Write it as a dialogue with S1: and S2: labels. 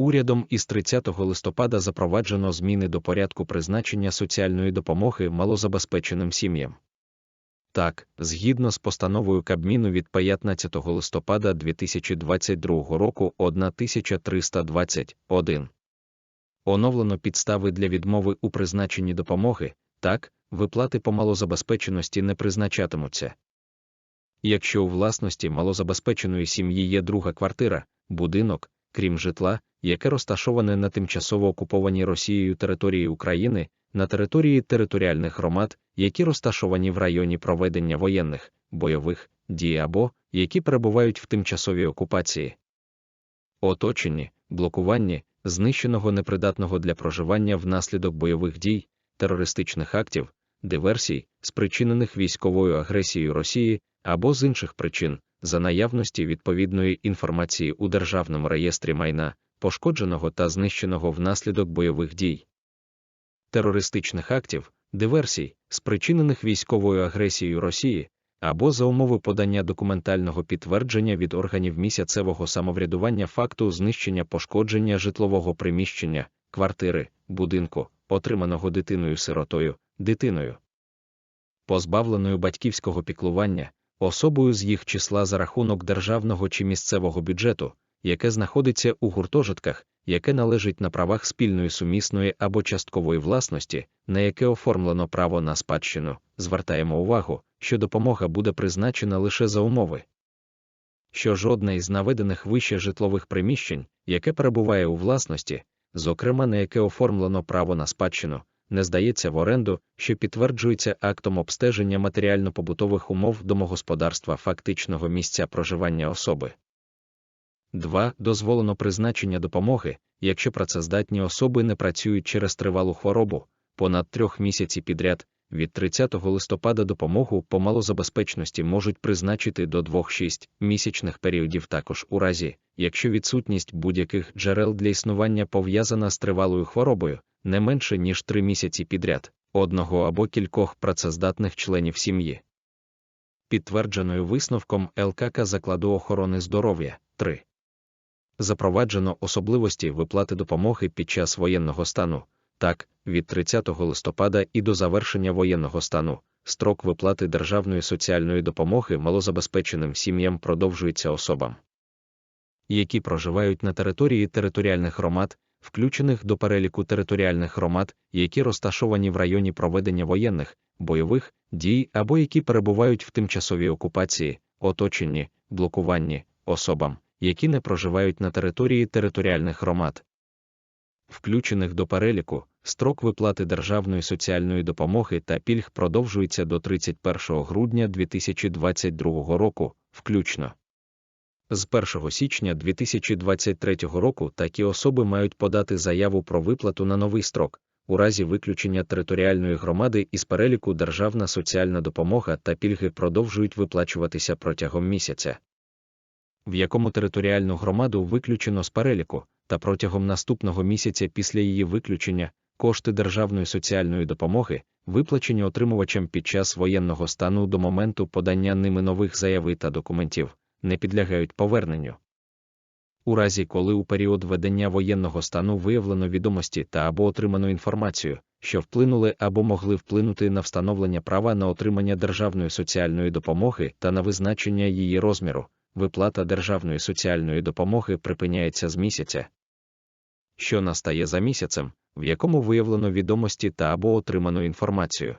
S1: Урядом із 30 листопада запроваджено зміни до порядку призначення соціальної допомоги малозабезпеченим сім'ям. Так, згідно з постановою Кабміну від 15 листопада 2022 року 1321, оновлено підстави для відмови у призначенні допомоги, так, виплати по малозабезпеченості не призначатимуться. Якщо у власності малозабезпеченої сім'ї є друга квартира, будинок, крім житла, яке розташоване на тимчасово окупованій Росією території України, на території територіальних громад, які розташовані в районі проведення воєнних, бойових дій або які перебувають в тимчасовій окупації. Оточенні, блокуванні, знищеного непридатного для проживання внаслідок бойових дій, терористичних актів, диверсій, спричинених військовою агресією Росії або з інших причин, за наявності відповідної інформації у Державному реєстрі майна, пошкодженого та знищеного внаслідок бойових дій, терористичних актів, диверсій, спричинених військовою агресією Росії, або за умови подання документального підтвердження від органів місяцевого самоврядування факту знищення пошкодження житлового приміщення, квартири, будинку, отриманого дитиною-сиротою, дитиною, позбавленою батьківського піклування, особою з їх числа за рахунок державного чи місцевого бюджету, яке знаходиться у гуртожитках, яке належить на правах спільної сумісної або часткової власності, на яке оформлено право на спадщину, звертаємо увагу, що допомога буде призначена лише за умови. Що жодне із наведених вище житлових приміщень, яке перебуває у власності, зокрема на яке оформлено право на спадщину, не здається в оренду, що підтверджується актом обстеження матеріально-побутових умов домогосподарства фактичного місця проживання особи. 2. Дозволено призначення допомоги, якщо працездатні особи не працюють через тривалу хворобу, понад трьох місяців підряд, від 30 листопада допомогу по малозабезпечності можуть призначити до 2-6 місячних періодів також у разі, якщо відсутність будь-яких джерел для існування пов'язана з тривалою хворобою, не менше ніж 3 місяці підряд, одного або кількох працездатних членів сім'ї. Підтвердженою висновком ЛКК закладу охорони здоров'я 3 запроваджено особливості виплати допомоги під час воєнного стану. Так, від 30 листопада і до завершення воєнного стану строк виплати державної соціальної допомоги малозабезпеченим сім'ям продовжується особам, які проживають на території територіальних громад, включених до переліку територіальних громад, які розташовані в районі проведення воєнних, бойових дій або які перебувають в тимчасовій окупації, оточенні, блокуванні особам які не проживають на території територіальних громад. Включених до переліку, строк виплати державної соціальної допомоги та пільг продовжується до 31 грудня 2022 року, включно. З 1 січня 2023 року такі особи мають подати заяву про виплату на новий строк, у разі виключення територіальної громади із переліку державна соціальна допомога та пільги продовжують виплачуватися протягом місяця в якому територіальну громаду виключено з переліку, та протягом наступного місяця після її виключення кошти державної соціальної допомоги, виплачені отримувачам під час воєнного стану до моменту подання ними нових заяви та документів, не підлягають поверненню. У разі, коли у період ведення воєнного стану виявлено відомості та або отримано інформацію, що вплинули або могли вплинути на встановлення права на отримання державної соціальної допомоги та на визначення її розміру, виплата державної соціальної допомоги припиняється з місяця, що настає за місяцем, в якому виявлено відомості та або отримано інформацію.